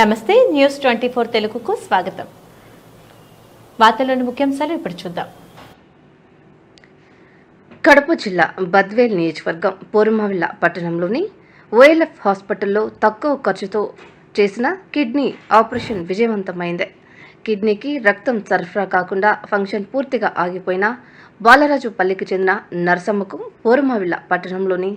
నమస్తే news twenty four తెలుగుకు స్వాగతం. వార్తల్లోని ముఖ్యాంశాలు ఇప్పుడు చూద్దాం. కడప జిల్లా బద్వేల్ నియోజకవర్గం పూర్మవిల్ల పట్టణంలోని ఓఎల్ఎఫ్ హాస్పిటల్లో తక్కువ ఖర్చుతో చేసిన కిడ్నీ ఆపరేషన్ విజయవంతమైంది. కిడ్నీకి రక్తం సరఫరా కాకుండా ఫంక్షన్ పూర్తిగా ఆగిపోయిన బాలరాజు పల్లికి చెందిన నరసమ్మకు పూర్మవిల్ల పట్టణంలోని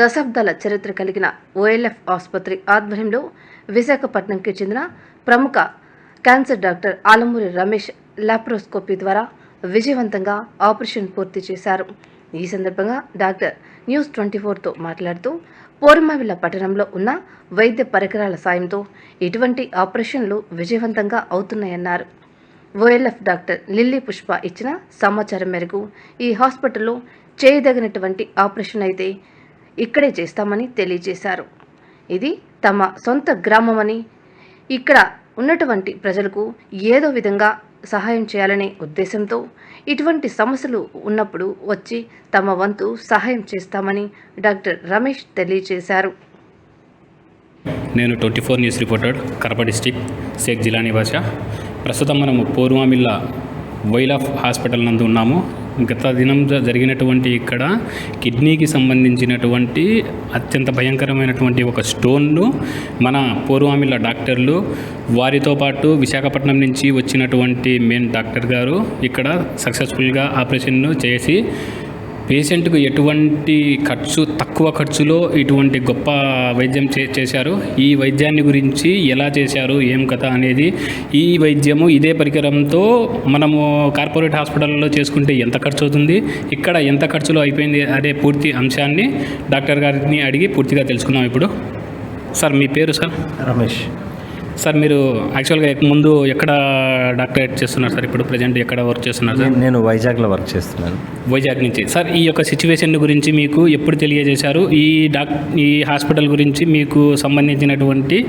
దశాబ్దాల చరిత్ర కలిగిన ఓఎల్ఎఫ్ ఆసుపత్రి ఆధ్వర్యంలో విశాఖపట్నంకి చెందిన ప్రముఖ cancer doctor Alamuri Ramesh laparoscopy ద్వారా విజయవంతంగా ఆపరేషన్ పూర్తి చేశారు. ఈ సందర్భంగా డాక్టర్ న్యూస్ ట్వంటీ ఫోర్తో మాట్లాడుతూ పోరుమావిల పట్టణంలో ఉన్న వైద్య పరికరాల సాయంతో ఇటువంటి ఆపరేషన్లు విజయవంతంగా అవుతున్నాయన్నారు. ఓఎల్ఎఫ్ డాక్టర్ లిల్లీ పుష్ప ఇచ్చిన సమాచారం మేరకు ఈ హాస్పిటల్లో చేయదగినటువంటి ఆపరేషన్ అయితే ఇక్కడే చేస్తామని తెలియజేశారు. ఇది తమ సొంత గ్రామమని. ఇక్కడ ఉన్నటువంటి ప్రజలకు ఏదో విధంగా సహాయం చేయాలనే ఉద్దేశంతో ఇటువంటి సమస్యలు ఉన్నప్పుడు వచ్చి తమ వంతు సహాయం చేస్తామని డాక్టర్ రమేష్ తెలియజేశారు. నేను twenty four news reporter Kadapa district Sheikh Jila నివాస. ప్రస్తుతం మనము పూర్వమిల్లా వైల్ ఆఫ్ హాస్పిటల్ నందు ఉన్నాము. గత దినం జరిగినటువంటి ఇక్కడ కిడ్నీకి సంబంధించినటువంటి అత్యంత భయంకరమైనటువంటి ఒక స్టోన్ను మన పూర్వామిల డాక్టర్లు వారితో పాటు విశాఖపట్నం నుంచి వచ్చినటువంటి మెయిన్ డాక్టర్ గారు ఇక్కడ సక్సెస్ఫుల్గా ఆపరేషన్ను చేసి పేషెంట్కు ఎటువంటి ఖర్చు తక్కువ ఖర్చులో ఇటువంటి గొప్ప వైద్యం చే చేశారు? ఈ వైద్యాన్ని గురించి ఎలా చేశారు? ఏం కథ అనేది ఈ వైద్యము ఇదే పరికరంతో మనము కార్పొరేట్ హాస్పిటల్లో చేసుకుంటే ఎంత ఖర్చు అవుతుంది ఇక్కడ ఎంత ఖర్చులో అయిపోయింది? అనే పూర్తి అంశాన్ని డాక్టర్ గారిని అడిగి పూర్తిగా తెలుసుకుందాం ఇప్పుడు. సార్ మీ పేరు సార్? రమేష్. సార్ మీరు యాక్చువల్గా ముందు ఎక్కడ డాక్టరేట్ చేస్తున్నారు సార్? ఇప్పుడు ప్రజెంట్ ఎక్కడ వర్క్ చేస్తున్నారు సార్? నేను- వైజాగ్లో వర్క్ చేస్తున్నాను. వైజాగ్ నుంచి. సార్ ఈ యొక్క సిచ్యువేషన్ గురించి మీకు ఎప్పుడు తెలియజేశారు? ఈ డాక్ ఈ హాస్పిటల్ గురించి మీకు సంబంధించినటువంటి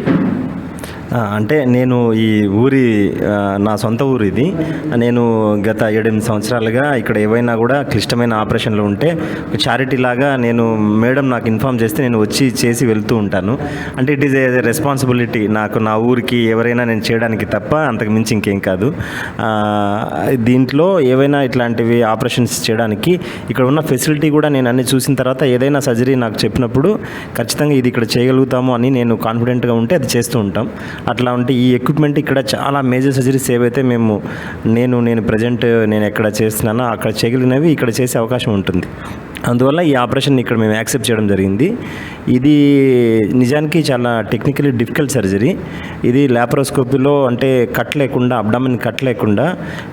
అంటే నేను ఈ ఊరి నా సొంత ఊరు ఇది. నేను గత ఏడెనిమిది సంవత్సరాలుగా ఇక్కడ ఏవైనా కూడా క్లిష్టమైన ఆపరేషన్లు ఉంటే చారిటీ లాగా నేను మేడం నాకు ఇన్ఫామ్ చేస్తే నేను వచ్చి చేసి వెళ్తూ ఉంటాను. అంటే ఇట్ ఈస్ ఏ రెస్పాన్సిబిలిటీ నాకు నా ఊరికి ఎవరైనా నేను చేయడానికి తప్ప అంతకు మించి ఇంకేం కాదు. దీంట్లో ఏవైనా ఇట్లాంటివి ఆపరేషన్స్ చేయడానికి ఇక్కడ ఉన్న ఫెసిలిటీ కూడా నేను అన్ని చూసిన తర్వాత ఏదైనా సర్జరీ నాకు చెప్పినప్పుడు ఖచ్చితంగా ఇది ఇక్కడ చేయగలుగుతాము అని నేను కాన్ఫిడెంట్గా ఉంటే అది చేస్తూ ఉంటాం. అట్లా ఉంటే ఈ ఎక్విప్మెంట్ ఇక్కడ చాలా మేజర్ సర్జరీస్ ఏవైతే మేము నేను నేను ప్రజెంట్ నేను ఎక్కడ చేస్తున్నానో అక్కడ చేయగలిగినవి ఇక్కడ చేసే అవకాశం ఉంటుంది. అందువల్ల ఈ ఆపరేషన్ ఇక్కడ మేము యాక్సెప్ట్ చేయడం జరిగింది. ఇది నిజానికి చాలా టెక్నికలీ డిఫికల్ట్ సర్జరీ ఇది ల్యాప్రోస్కోపీలో అంటే కట్ లేకుండా అబ్డామిన్ కట్ లేకుండా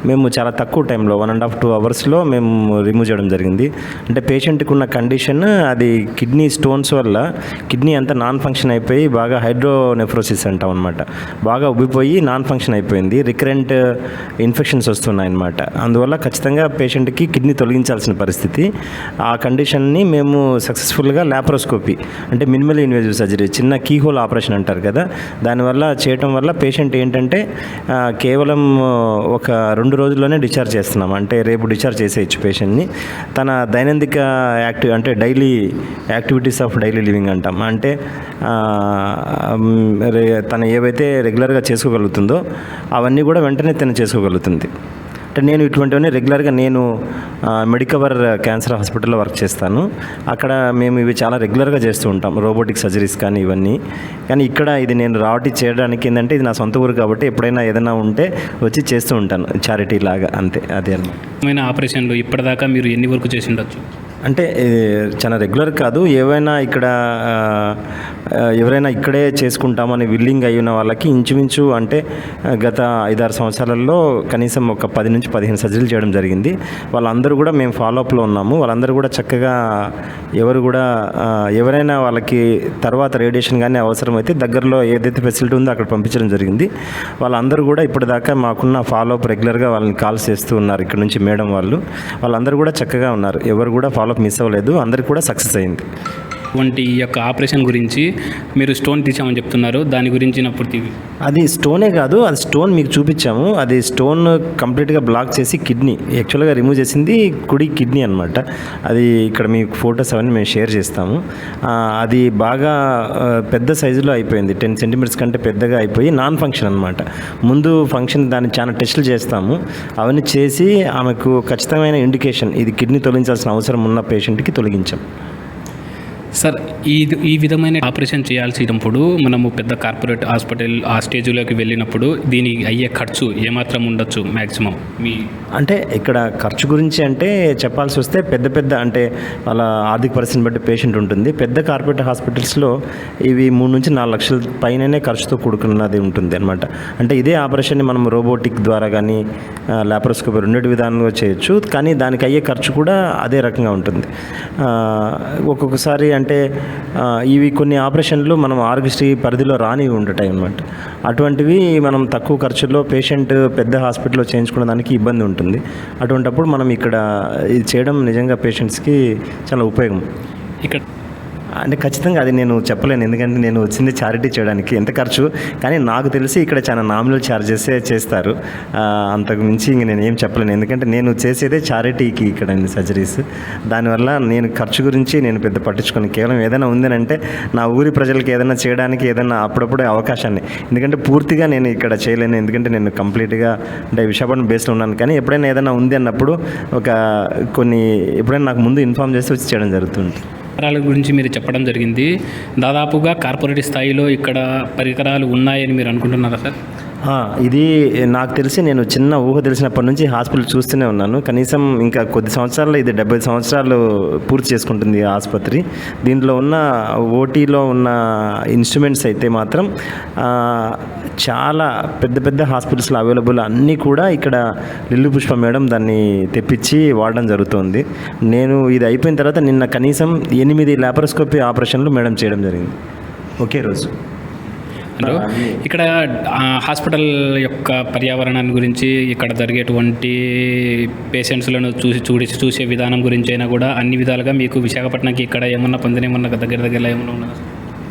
మేము చాలా తక్కువ టైంలో వన్ అండ్ హాఫ్ టూ అవర్స్లో మేము రిమూవ్ చేయడం జరిగింది. అంటే పేషెంట్కి ఉన్న కండిషన్ అది కిడ్నీ స్టోన్స్ వల్ల కిడ్నీ అంతా నాన్ ఫంక్షన్ అయిపోయి బాగా హైడ్రోనెఫ్రోసిస్ అంటాం అనమాట బాగా ఉబ్బిపోయి నాన్ ఫంక్షన్ అయిపోయింది. రికరెంట్ ఇన్ఫెక్షన్స్ వస్తున్నాయి అనమాట అందువల్ల ఖచ్చితంగా పేషెంట్కి కిడ్నీ తొలగించాల్సిన పరిస్థితి. ఆ కండిషన్ని మేము సక్సెస్ఫుల్గా ల్యాప్రోస్కోపీ అంటే మినిమల్ ఇన్వేజివ్ సర్జరీ చిన్న కీహోల్ ఆపరేషన్ అంటారు కదా దానివల్ల చేయటం వల్ల పేషెంట్ ఏంటంటే కేవలం ఒక రెండు రోజుల్లోనే డిశ్చార్జ్ చేస్తున్నాం. అంటే రేపు డిశ్చార్జ్ చేసేయచ్చు పేషెంట్ని తన దైనందిక యాక్టివ్ అంటే daily activities of daily living అంటాం. అంటే తను ఏవైతే రెగ్యులర్గా చేసుకోగలుగుతుందో అవన్నీ కూడా వెంటనే తను చేసుకోగలుగుతుంది. అంటే నేను ఇటువంటివన్నీ రెగ్యులర్గా నేను మెడికవర్ క్యాన్సర్ హాస్పిటల్లో వర్క్ చేస్తాను. అక్కడ మేము ఇవి చాలా రెగ్యులర్గా చేస్తూ ఉంటాం. రోబోటిక్ సర్జరీస్ కానీ ఇవన్నీ. కానీ ఇక్కడ ఇది నేను రావటి చేయడానికి ఏంటంటే ఇది నా సొంత ఊరు కాబట్టి ఎప్పుడైనా ఏదైనా ఉంటే వచ్చి చేస్తూ ఉంటాను. చారిటీ లాగా అంతే అదే అన్నమాట. ఆపరేషన్లు ఇప్పటిదాకా మీరు ఎన్ని వరకు చేసి ఉండొచ్చు? అంటే చాలా రెగ్యులర్ కాదు. ఏవైనా ఇక్కడ ఎవరైనా ఇక్కడే చేసుకుంటామని విల్లింగ్ అయి ఉన్న వాళ్ళకి ఇంచుమించు అంటే గత ఐదారు సంవత్సరాలలో కనీసం ఒక పది నుంచి పదిహేను సర్జరీలు చేయడం జరిగింది. వాళ్ళందరూ కూడా మేము ఫాలోఅప్లో ఉన్నాము. వాళ్ళందరూ కూడా చక్కగా ఎవరు కూడా ఎవరైనా వాళ్ళకి తర్వాత రేడియేషన్ కానీ అవసరమైతే దగ్గరలో ఏదైతే ఫెసిలిటీ ఉందో అక్కడ పంపించడం జరిగింది. వాళ్ళందరూ కూడా ఇప్పటిదాకా మాకున్న ఫాలోఅప్ రెగ్యులర్గా వాళ్ళని కాల్ చేస్తూ ఉన్నారు. ఇక్కడ నుంచి మేడం వాళ్ళు. వాళ్ళందరూ కూడా చక్కగా ఉన్నారు. ఎవరు కూడా ఫాలో ఫాలోఅప్ మిస్ అవ్వలేదు. అందరికి కూడా సక్సెస్ అయింది. వంటి ఈ యొక్క ఆపరేషన్ గురించి మీరు స్టోన్ తీసామని చెప్తున్నారు. దాని గురించి నా పూర్తి అది స్టోనే కాదు అది స్టోన్ మీకు చూపించాము. అది స్టోన్ కంప్లీట్గా బ్లాక్ చేసి కిడ్నీ యాక్చువల్గా రిమూవ్ చేసింది కుడి కిడ్నీ అనమాట అది ఇక్కడ మీకు ఫొటోస్ అవన్నీ మేము షేర్ చేస్తాము. అది బాగా పెద్ద సైజులో అయిపోయింది. టెన్ సెంటీమీటర్స్ కంటే పెద్దగా అయిపోయి నాన్ ఫంక్షన్ అనమాట ముందు ఫంక్షన్ దాన్ని చాలా టెస్టులు చేస్తాము. అవన్నీ చేసి ఆమెకు ఖచ్చితమైన ఇండికేషన్ ఇది కిడ్నీ తొలగించాల్సిన అవసరం ఉన్న పేషెంట్కి తొలగించాం. సార్ ఈ ఈ విధమైన ఆపరేషన్ చేయాల్సినప్పుడు మనము పెద్ద కార్పొరేట్ హాస్పిటల్ ఆ స్టేజ్లోకి వెళ్ళినప్పుడు దీనికి అయ్యే ఖర్చు ఏమాత్రం ఉండొచ్చు మ్యాక్సిమం మీ అంటే ఇక్కడ ఖర్చు గురించి అంటే చెప్పాల్సి వస్తే పెద్ద పెద్ద అంటే వాళ్ళ ఆర్థిక పరిస్థితిని బట్టి పేషెంట్ ఉంటుంది. పెద్ద కార్పొరేట్ హాస్పిటల్స్లో ఇవి మూడు నుంచి నాలుగు లక్షల పైననే ఖర్చుతో కూడుకున్నది ఉంటుంది అనమాట అంటే ఇదే ఆపరేషన్ని మనం రోబోటిక్ ద్వారా కానీ లాప్రోస్కోపీ రెండింటి విధానంలో చేయొచ్చు. కానీ దానికి అయ్యే ఖర్చు కూడా అదే రకంగా ఉంటుంది. ఒక్కొక్కసారి అంటే ఇవి కొన్ని ఆపరేషన్లు మనం ఆరోగ్యశ్రీ పరిధిలో రాని ఉండటాయి అనమాట అటువంటివి మనం తక్కువ ఖర్చుల్లో పేషెంట్ పెద్ద హాస్పిటల్లో చేయించుకునే దానికి ఇబ్బంది ఉంటుంది. అటువంటప్పుడు మనం ఇక్కడ ఇది చేయడం నిజంగా పేషెంట్స్కి చాలా ఉపయోగం. ఇక్కడ అంటే ఖచ్చితంగా అది నేను చెప్పలేను. ఎందుకంటే నేను వచ్చింది చారిటీ చేయడానికి ఎంత ఖర్చు కానీ నాకు తెలిసి ఇక్కడ చాలా నామినల్ ఛార్జెస్ చేస్తారు. అంతకు మించి ఇంక నేను ఏం చెప్పలేను. ఎందుకంటే నేను చేసేదే చారిటీకి ఇక్కడ సర్జరీస్ దానివల్ల నేను ఖర్చు గురించి నేను పెద్ద పట్టించుకొని. కేవలం ఏదైనా ఉందనంటే నా ఊరి ప్రజలకి ఏదైనా చేయడానికి ఏదైనా అప్పుడప్పుడే అవకాశాన్ని. ఎందుకంటే పూర్తిగా నేను ఇక్కడ చేయలేను. ఎందుకంటే నేను కంప్లీట్గా అంటే విశాఖపట్నం బేస్లో ఉన్నాను. కానీ ఎప్పుడైనా ఏదైనా ఉంది అన్నప్పుడు ఒక కొన్ని ఎప్పుడైనా నాకు ముందు ఇన్ఫామ్ చేసి వచ్చి చేయడం జరుగుతుంది పరికరాల గురించి మీరు చెప్పడం జరిగింది. దాదాపుగా కార్పొరేట్ స్థాయిలో ఇక్కడ పరికరాలు ఉన్నాయని మీరు అనుకుంటున్నారా సార్? ఇది నాకు తెలిసి నేను చిన్న ఊహ తెలిసినప్పటి నుంచి హాస్పిటల్ చూస్తూనే ఉన్నాను. కనీసం ఇంకా కొద్ది సంవత్సరాల్లో ఇది డెబ్బై సంవత్సరాలు పూర్తి చేసుకుంటుంది ఈ ఆసుపత్రి. దీంట్లో ఉన్న ఓటీలో ఉన్న ఇన్స్ట్రుమెంట్స్ అయితే మాత్రం చాలా పెద్ద పెద్ద హాస్పిటల్స్లో అవైలబుల్ అన్నీ కూడా ఇక్కడ లిల్లు పుష్ప మేడం దాన్ని తెప్పించి వాడడం జరుగుతుంది. నేను ఇది అయిపోయిన తర్వాత నిన్న కనీసం ఎనిమిది లాపరోస్కోపీ ఆపరేషన్లు మేడం చేయడం జరిగింది. ఒకే రోజు. హలో. ఇక్కడ హాస్పిటల్ యొక్క పర్యావరణాన్ని గురించి ఇక్కడ జరిగేటువంటి పేషెంట్స్లను చూసి చూడి చూసే విధానం గురించి అయినా కూడా అన్ని విధాలుగా మీకు విశాఖపట్నంకి ఇక్కడ ఏమన్నా పొందినేమన్నా దగ్గర దగ్గరలో ఏమన్నా ఉన్నదా?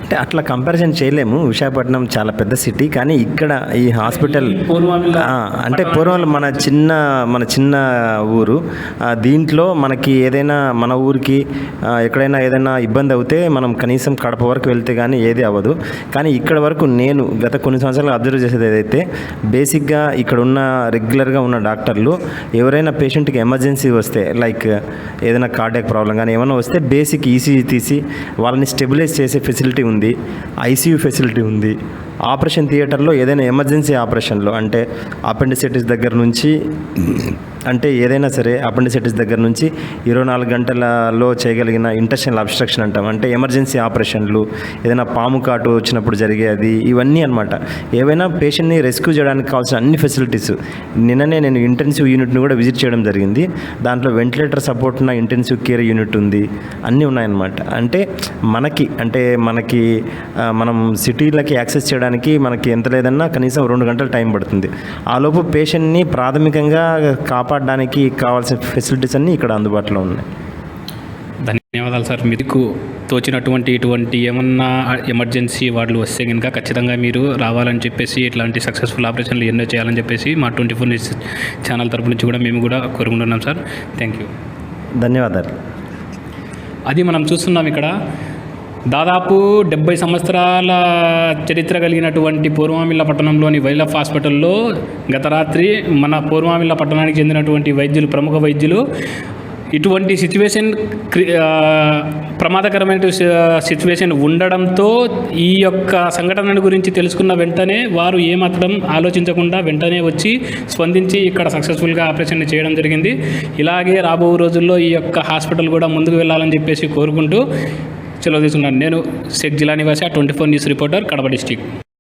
అంటే అట్లా కంపారిజన్ చేయలేము. విశాఖపట్నం చాలా పెద్ద సిటీ కానీ ఇక్కడ ఈ హాస్పిటల్ అంటే పూర్వం మన చిన్న మన చిన్న ఊరు. దీంట్లో మనకి ఏదైనా మన ఊరికి ఎక్కడైనా ఏదైనా ఇబ్బంది అవుతే మనం కనీసం కడప వరకు వెళ్తే కానీ ఏది అవ్వదు. కానీ ఇక్కడ వరకు నేను గత కొన్ని సంవత్సరాలు అబ్జర్వ్ చేసేది ఏదైతే బేసిక్గా ఇక్కడ ఉన్న రెగ్యులర్గా ఉన్న డాక్టర్లు ఎవరైనా పేషెంట్కి ఎమర్జెన్సీ వస్తే లైక్ ఏదైనా కార్డియాక్ ప్రాబ్లం కానీ ఏమైనా వస్తే బేసిక్ ఈసీజీ తీసి వాళ్ళని స్టెబిలైజ్ చేసే ఫెసిలిటీ ఉంది. ఐసీయూ ఫెసిలిటీ ఉంది. ఆపరేషన్ థియేటర్లో ఏదైనా ఎమర్జెన్సీ ఆపరేషన్లో అంటే అపెండిసైటిస్ దగ్గర నుంచి అంటే ఏదైనా సరే అపెండిసైటిస్ దగ్గర నుంచి ఇరవై నాలుగు గంటలలో చేయగలిగిన ఇంటర్షనల్ అబ్స్ట్రక్షన్ అంటాం. అంటే ఎమర్జెన్సీ ఆపరేషన్లు ఏదైనా పాము కాటు వచ్చినప్పుడు జరిగేది ఇవన్నీ అనమాట ఏవైనా పేషెంట్ని రెస్క్యూ చేయడానికి కావాల్సిన అన్ని ఫెసిలిటీస్ నిన్ననే నేను ఇంటెన్సివ్ యూనిట్ని కూడా విజిట్ చేయడం జరిగింది. దాంట్లో వెంటిలేటర్ సపోర్ట్ ఉన్న ఇంటెన్సివ్ కేర్ యూనిట్ ఉంది. అన్నీ ఉన్నాయన్నమాట. అంటే మనకి అంటే మనకి మనం సిటీలకి యాక్సెస్ చేయడానికి మనకి ఎంత లేదన్నా కనీసం రెండు గంటలు టైం పడుతుంది. ఆలోపు పేషెంట్ని ప్రాథమికంగా కాపాడడానికి కావాల్సిన ఫెసిలిటీస్ అన్నీ ఇక్కడ అందుబాటులో ఉన్నాయి. ధన్యవాదాలు సార్. మీకు తోచినటువంటి ఇటువంటి ఏమన్నా ఎమర్జెన్సీ వాళ్ళు వస్తే కనుక ఖచ్చితంగా మీరు రావాలని చెప్పేసి ఇట్లాంటి సక్సెస్ఫుల్ ఆపరేషన్లు ఎన్నో చేయాలని చెప్పేసి మా ట్వంటీ ఫోర్ న్యూస్ ఛానల్ తరపు నుంచి కూడా మేము కూడా కోరుకుంటున్నాం సార్. థ్యాంక్ యూ ధన్యవాదాలు. అది మనం చూస్తున్నాం ఇక్కడ. దాదాపు డెబ్బై సంవత్సరాల చరిత్ర కలిగినటువంటి పూర్వామిల్ల పట్టణంలోని వైలఫ్ హాస్పిటల్లో గత రాత్రి మన పూర్వామిల్ల పట్టణానికి చెందినటువంటి వైద్యులు ప్రముఖ వైద్యులు ఇటువంటి సిచ్యువేషన్ ప్రమాదకరమైన సిచ్యువేషన్ ఉండడంతో ఈ యొక్క సంఘటన గురించి తెలుసుకున్న వెంటనే వారు ఏమాత్రం ఆలోచించకుండా వెంటనే వచ్చి స్పందించి ఇక్కడ సక్సెస్ఫుల్గా ఆపరేషన్ చేయడం జరిగింది. ఇలాగే రాబో రోజుల్లో ఈ యొక్క హాస్పిటల్ కూడా ముందుకు వెళ్ళాలని చెప్పేసి కోరుకుంటూ సెలవు తీసుకున్నాను. నేను షేక్ జిలా నివాసి twenty four news reporter Kadapa district